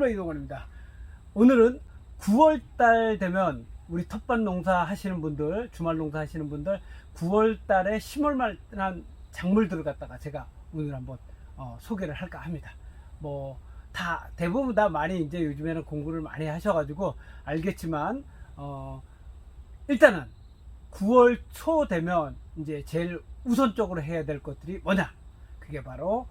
풀로 이동원입니다. 오늘은 9월달 되면 우리 텃밭 농사 하시는 분들, 주말 농사 하시는 분들 9월달에 심을 만한 작물들을 갖다가 제가 오늘 한번 어, 소개를 할까 합니다. 뭐 다 대부분 다 많이 이제 요즘에는 공부를 많이 하셔가지고 알겠지만 어, 일단은 9월 초 되면 이제 제일 우선적으로 해야 될 것들이 뭐냐? 그게 바로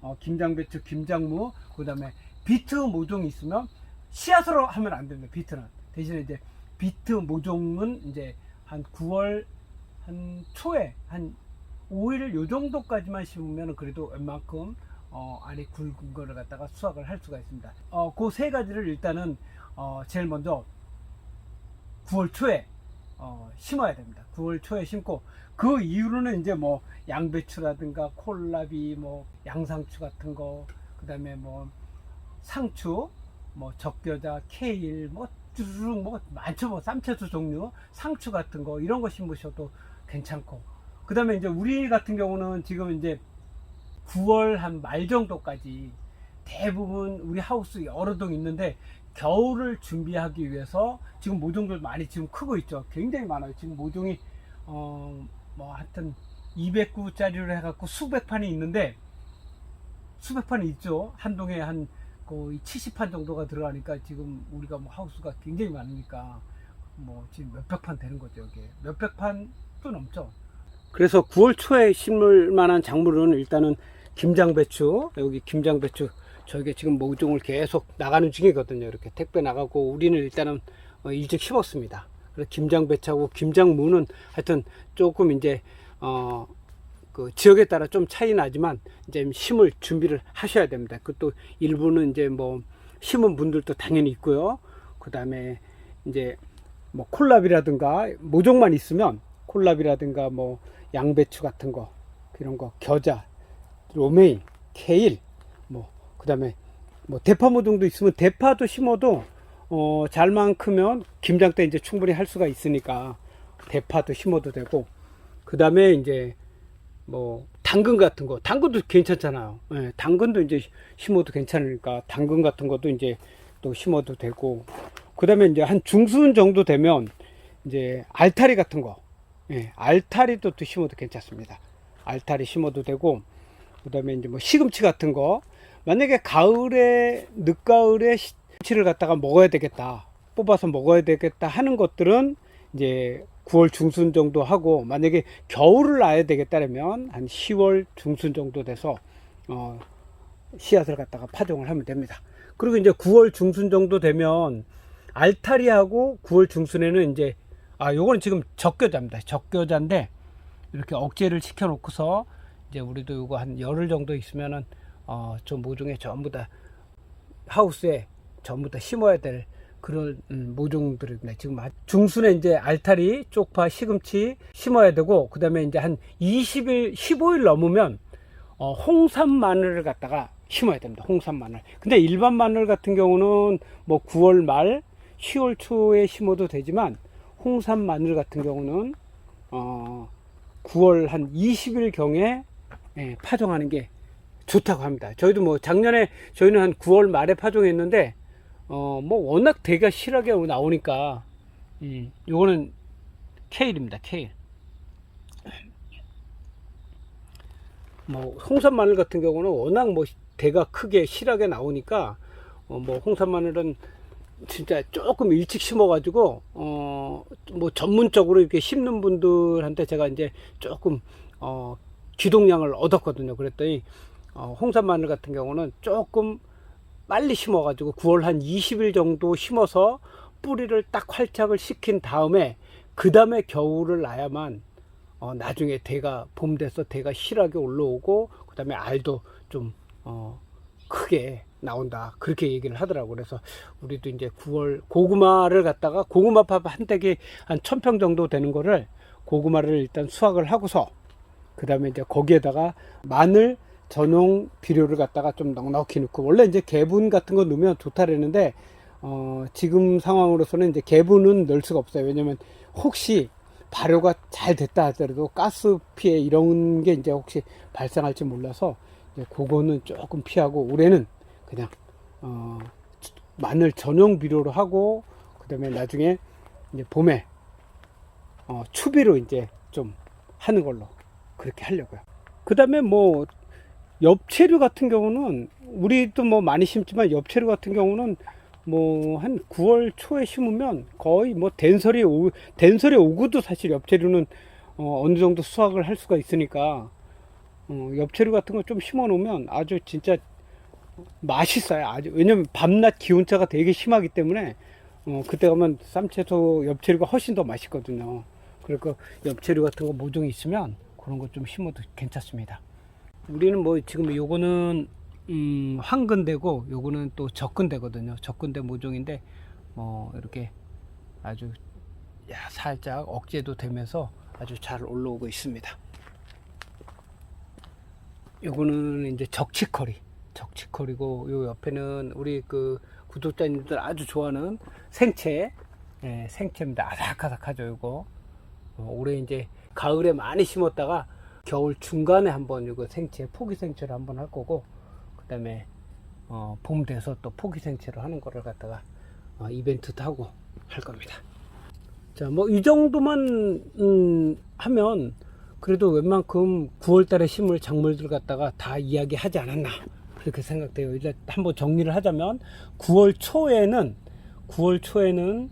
어, 김장배추, 김장무, 그 다음에 비트 모종이 있으면 씨앗으로 하면 안 됩니다. 비트는 대신에 이제 비트 모종은 이제 한 9월 한 초에 한 5일 요 정도까지만 심으면 그래도 웬만큼 어, 안에 굵은 거를 갖다가 수확을 할 수가 있습니다. 어, 그 세 가지를 일단은 어, 제일 먼저 9월 초에 어, 심어야 됩니다. 9월 초에 심고 그 이후로는 이제 뭐 양배추라든가 콜라비, 뭐 양상추 같은 거, 그다음에 뭐 상추, 뭐 적겨자, 케일, 뭐 쭈르륵 뭐 많죠. 뭐 쌈채소 종류, 상추 같은 거 이런 거 심으셔도 괜찮고. 그 다음에 이제 우리 같은 경우는 지금 이제 9월 한 말 정도까지 대부분 우리 하우스 여러 동 있는데 겨울을 준비하기 위해서 지금 모종들 많이 지금 크고 있죠. 굉장히 많아요. 지금 모종이 어 뭐 하여튼 209짜리로 해갖고 수백 판이 있는데 수백 판이 있죠. 한 동에 한 거의 70판 정도가 들어가니까 지금 우리가 뭐 하우스가 굉장히 많으니까 뭐 지금 몇백 판 되는 거죠. 이게 몇백 판도 넘죠. 그래서 9월 초에 심을 만한 작물은 일단은 김장배추 여기 김장배추 저게 지금 모종을 계속 나가는 중이거든요. 이렇게 택배 나가고 우리는 일단은 어, 일찍 심었습니다. 그래서 김장배추하고 김장무는 하여튼 조금 이제 어 그 지역에 따라 좀 차이 나지만 이제 심을 준비를 하셔야 됩니다. 그것도 일부는 이제 뭐 심은 분들도 당연히 있고요. 그 다음에 이제 뭐 콜라비라든가 모종만 있으면 콜라비라든가 뭐 양배추 같은 거 그런 거 겨자, 로메인, 케일 뭐 그 다음에 뭐 대파 모종도 있으면 대파도 심어도 어 잘만 크면 김장 때 이제 충분히 할 수가 있으니까 대파도 심어도 되고 그 다음에 이제 뭐 당근 같은 거. 당근도 괜찮잖아요. 예, 당근도 이제 심어도 괜찮으니까 당근 같은 것도 이제 또 심어도 되고. 그 다음에 이제 한 중순 정도 되면 이제 알타리 같은 거. 예, 알타리도 또 심어도 괜찮습니다. 알타리 심어도 되고. 그 다음에 이제 뭐 시금치 같은 거. 만약에 가을에 늦가을에 시금치를 갖다가 먹어야 되겠다. 뽑아서 먹어야 되겠다 하는 것들은 이제 9월 중순 정도 하고 만약에 겨울을 놔야 되겠다면 한 10월 중순 정도 돼서 어 씨앗을 갖다가 파종을 하면 됩니다. 그리고 이제 9월 중순 정도 되면 알타리하고 9월 중순에는 이제 아 요거는 지금 적겨자입니다. 적겨자인데 이렇게 억제를 시켜 놓고서 이제 우리도 요거 한 열흘 정도 있으면은 어좀 모종에 전부 다 하우스에 전부 다 심어야 될 그런 음, 모종들입니다. 지금 아- 중순에 이제 알타리, 쪽파, 시금치 심어야 되고 그다음에 이제 한 20일, 15일 넘으면 어, 홍삼 마늘을 갖다가 심어야 됩니다. 홍삼 마늘. 근데 일반 마늘 같은 경우는 뭐 9월 말, 10월 초에 심어도 되지만 홍삼 마늘 같은 경우는 어 9월 한 20일 경에 예, 파종하는 게 좋다고 합니다. 저희도 뭐 작년에 저희는 한 9월 말에 파종했는데 어 뭐 워낙 대가 실하게 나오니까 음, 요거는 케일입니다. 케일. 뭐 홍삼 마늘 같은 경우는 워낙 뭐 대가 크게 실하게 나오니까 어 뭐 홍삼 마늘은 진짜 조금 일찍 심어가지고 어 뭐 전문적으로 이렇게 심는 분들한테 제가 이제 조금 어 기동량을 얻었거든요. 그랬더니 어 홍삼 마늘 같은 경우는 조금 빨리 심어가지고 9월 한 20일 정도 심어서 뿌리를 딱 활착을 시킨 다음에 그 다음에 겨울을 놔야만 어 나중에 대가 봄 돼서 대가 실하게 올라오고 그 다음에 알도 좀 어 크게 나온다. 그렇게 얘기를 하더라고. 그래서 우리도 이제 9월 고구마를 갖다가 고구마밥 한 댁이 한 천 평 정도 되는 거를 고구마를 일단 수확을 하고서 그 다음에 이제 거기에다가 마늘 전용 비료를 갖다가 좀 넉넉히 넣고 원래 이제 개분 같은 거 넣으면 좋다랬는데 어 지금 상황으로서는 이제 개분은 넣을 수가 없어요 왜냐면 혹시 발효가 잘 됐다 하더라도 가스 피해 이런 게 이제 혹시 발생할지 몰라서 이제 그거는 조금 피하고 올해는 그냥 어 마늘 전용 비료로 하고 그다음에 나중에 이제 봄에 어, 추비로 이제 좀 하는 걸로 그렇게 하려고요. 그다음에 뭐 엽채류 같은 경우는 우리도 뭐 많이 심지만 엽채류 같은 경우는 뭐 한 9월 초에 심으면 거의 뭐 된설이 오 된설이 오고도 사실 엽채류는 어, 어느 정도 수확을 할 수가 있으니까 어, 엽채류 같은 거 좀 심어 놓으면 아주 진짜 맛있어요. 아주 왜냐면 밤낮 기온차가 되게 심하기 때문에 어, 그때 가면 쌈채소 엽채류가 훨씬 더 맛있거든요. 그러니까 엽채류 같은 거 모종이 있으면 그런 거 좀 심어도 괜찮습니다. 우리는 뭐 지금 요거는 음, 황근대고 요거는 또 적근대거든요. 적근대 모종인데 뭐 이렇게 아주 야, 살짝 억제도 되면서 아주 잘 올라오고 있습니다. 요거는 이제 적치커리. 적치커리고 요 옆에는 우리 그 구독자님들 아주 좋아하는 생채. 예, 생채입니다. 아삭아삭하죠, 요거. 어, 올해 이제 가을에 많이 심었다가 겨울 중간에 한번 이거 생채, 포기 생채로 한번 할 거고, 그 다음에 어, 봄 돼서 또 포기 생채로 하는 거를 갖다가 어, 이벤트도 하고 할 겁니다. 자, 뭐 이 정도만 음, 하면 그래도 웬만큼 9월 달에 심을 작물들 갖다가 다 이야기하지 않았나 그렇게 생각돼요. 이제 한번 정리를 하자면 9월 초에는 9월 초에는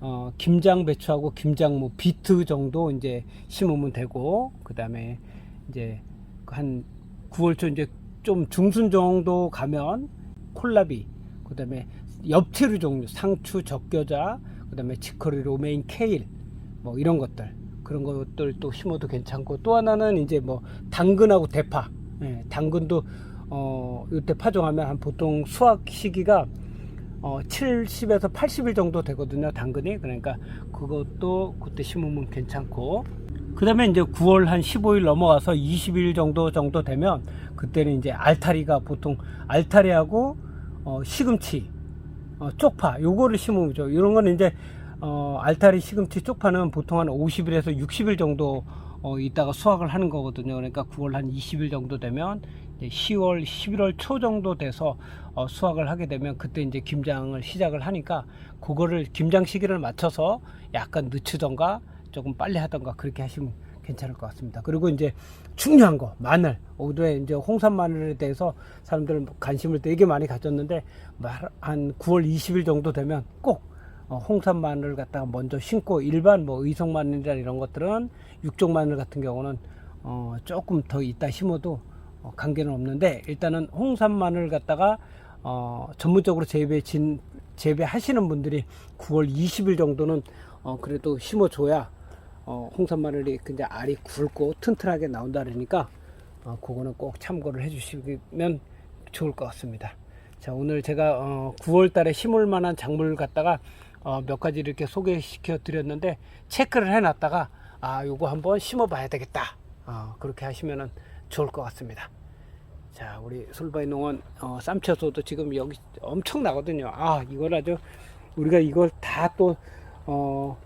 어, 김장 배추하고 김장 뭐 비트 정도 이제 심으면 되고 그 다음에 이제 한 9월 초 이제 좀 중순 정도 가면 콜라비 그다음에 엽채류 종류 상추 적겨자 그다음에 치커리 로메인 케일 뭐 이런 것들 그런 것들 또 심어도 괜찮고 또 하나는 이제 뭐 당근하고 대파. 예, 당근도 어 이때 파종하면 한 보통 수확 시기가 어 70에서 80일 정도 되거든요 당근이. 그러니까 그것도 그때 심으면 괜찮고 그 다음에 이제 9월 한 15일 넘어가서 20일 정도 정도 되면 그때는 이제 알타리가 보통 알타리하고 어 시금치 어, 쪽파 요거를 심으죠. 이런 거는 이제 어, 알타리 시금치 쪽파는 보통 한 50일에서 60일 정도 어, 있다가 수확을 하는 거거든요. 그러니까 9월 한 20일 정도 되면 이제 10월, 11월 초 정도 돼서 어, 수확을 하게 되면 그때 이제 김장을 시작을 하니까 그거를 김장 시기를 맞춰서 약간 늦추던가 조금 빨리 하던가 그렇게 하시면 괜찮을 것 같습니다. 그리고 이제 중요한 거 마늘 올해 이제 홍산 마늘에 대해서 사람들 관심을 되게 많이 가졌는데 말- 한 9월 20일 정도 되면 꼭 어, 홍산 마늘 갖다가 먼저 심고 일반 뭐 의성 마늘이나 이런 것들은 육종 마늘 같은 경우는 어, 조금 더 있다 심어도 어, 관계는 없는데 일단은 홍산 마늘 갖다가 어, 전문적으로 재배 진 재배하시는 분들이 9월 20일 정도는 어, 그래도 심어줘야 어, 홍산 마늘이 이제 알이 굵고 튼튼하게 나온다 그러니까 어, 그거는 꼭 참고를 해주시면 좋을 것 같습니다. 자 오늘 제가 어, 9월 달에 심을 만한 작물 갖다가 어, 몇 가지 이렇게 소개시켜 드렸는데 체크를 해놨다가 아 요거 한번 심어 봐야 되겠다 어, 그렇게 하시면은 좋을 것 같습니다. 자, 우리 솔바이 농원 어, 쌈채소도 지금 여기 엄청 나거든요. 아, 이걸 아주 우리가 이걸 다또 어,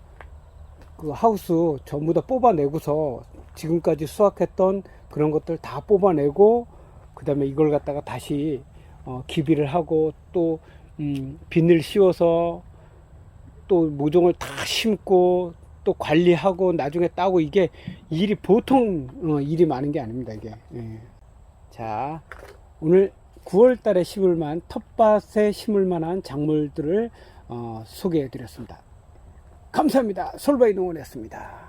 그 하우스 전부 다 뽑아내고서 지금까지 수확했던 그런 것들 다 뽑아내고 그 다음에 이걸 갖다가 다시 어, 기비를 하고 또 음, 비늘 씌워서 또 모종을 다 심고 또 관리하고 나중에 따고 이게 일이 보통 어, 일이 많은 게 아닙니다 이게. 예. 자, 오늘 9월 달에 심을 만 텃밭에 심을 만한 작물들을 어, 소개해 드렸습니다. 감사합니다. 솔바이 농원이었습니다.